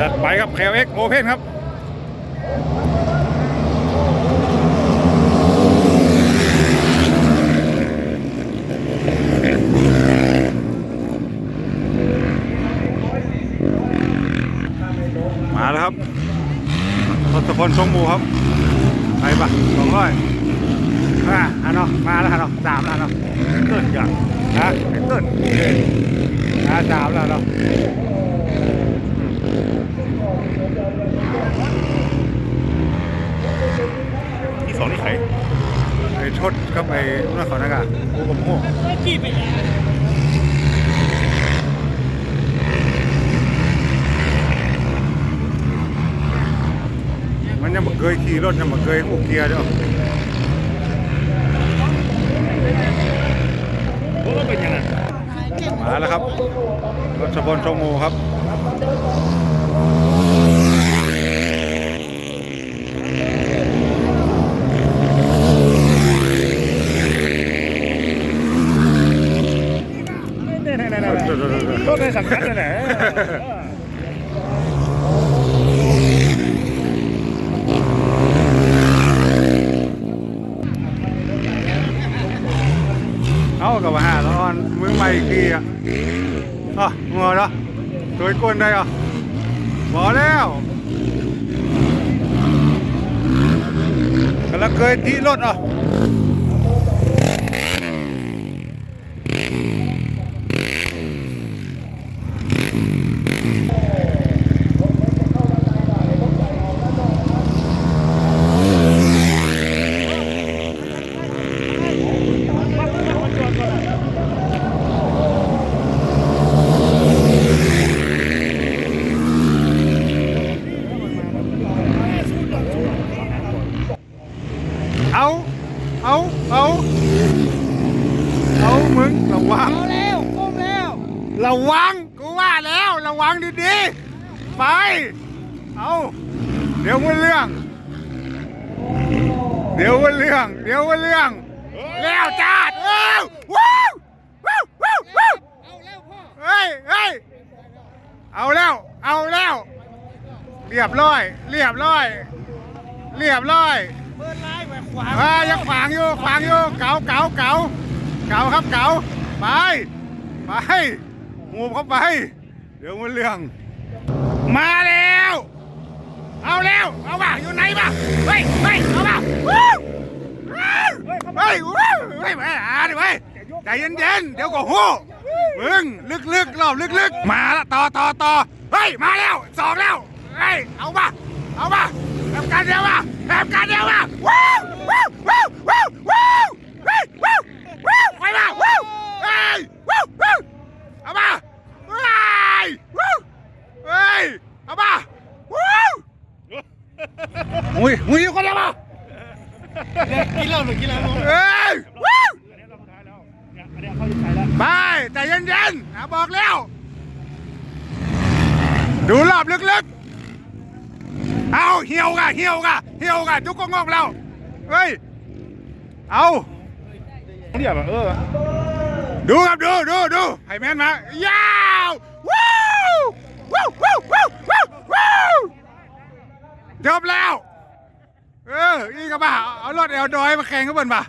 จัดไปครับแคลเอ็กโอเพนครับมาแล้วครับทศพลทรงมูครับไปปะสองร้อยอะเนาะมาแล้วฮะเนาะสามแล้วเนาะเต้นอย่างนะไอ้เต้นอะสามแล้วเนาะที่สองนี่ใคร ไอ้ชดกับไอ้นั่นเขานักอะกูกับโม่กี่ไปแล้วมันยังบ่เคยขี่รถยังบ่เคยอู้เกียร์เด้อเพราะว่าเป็นยังไงมาแล้วครับรถสปนชงโมครับ สังกัดนั่นแหละเอากับมาหาแล้วออนมึงใหม่อีกทีอะอะงัวเนาะตัวก้นได้อะบอกแล้วกำลังเคยที่รถอะ เอาเอาเอาเอามึงระวังเอาแล้วก้มแล้ว ระวังกูว่าแล้วระวังดีๆไป เอาเดี๋ยวมันเรื่อง เดี๋ยวมันเรื่อง เดี๋ยวมันเรื่อง แล้วจ้าดเอ้าว้าวว้าวว้าวว้าวเอาแล้วพ่อเฮ้ยเฮ้ยเอาแล้ว เอาแล้ว เรียบร้อย เรียบร้อย เรียบร้อย เปิดไลน์ไปขวาอ่ายังขวางอยู่ขวางอยู่เก๋าเก๋าเก๋าเก๋าครับเก๋าไปไปหูเข้าไป เดี๋ยวมันเรื่อง มาแล้ว เอาแล้วเอาว่ะอยู่ไหนวะเฮ้ยเฮ้ยเอาว่ะวู้วู้เฮ้ยเฮ้ยอ่าดิเว้ยใจเย็นๆเดี๋ยวก็หูมึงลึกๆรอบลึกๆ มาละต่อต่อต่อเฮ้ยมาแล้วสองแล้วเฮ้ยเอาว่ะเอาว่ะแบบการเดียวว่ะแบบการเดียวว่ะวู้วู้วู้ วู้วู้เฮ้ยวู้วู้ไปมาวู้เฮ้ยวู้วู้เอามาเฮ้ยวู้เฮ้ยเอามาวู้อุ้ยอุ้ยคนเดียวมากินเหล้าหรือกินอะไรเฮ้ยวู้อันนี้เราสุดท้ายแล้วเนี่ยอันนี้เข้าสุดท้ายแล้วไปใจเย็นๆนะบอกแล้ว ดูรอบลึกๆ เอาเหี่ยวกะเหี่ยวกะเหี่ยวกะจุกก็งอกแล้วเฮ้ย เอาเดียบเออ ดูครับดูดูดูไฮแมนมายาวว้าวว้าวว้าวว้าวว้าวว้จบแล้ว เอออีกกับบ้าเอารถเอลดอยมาแข่งกันบ่นป่ะ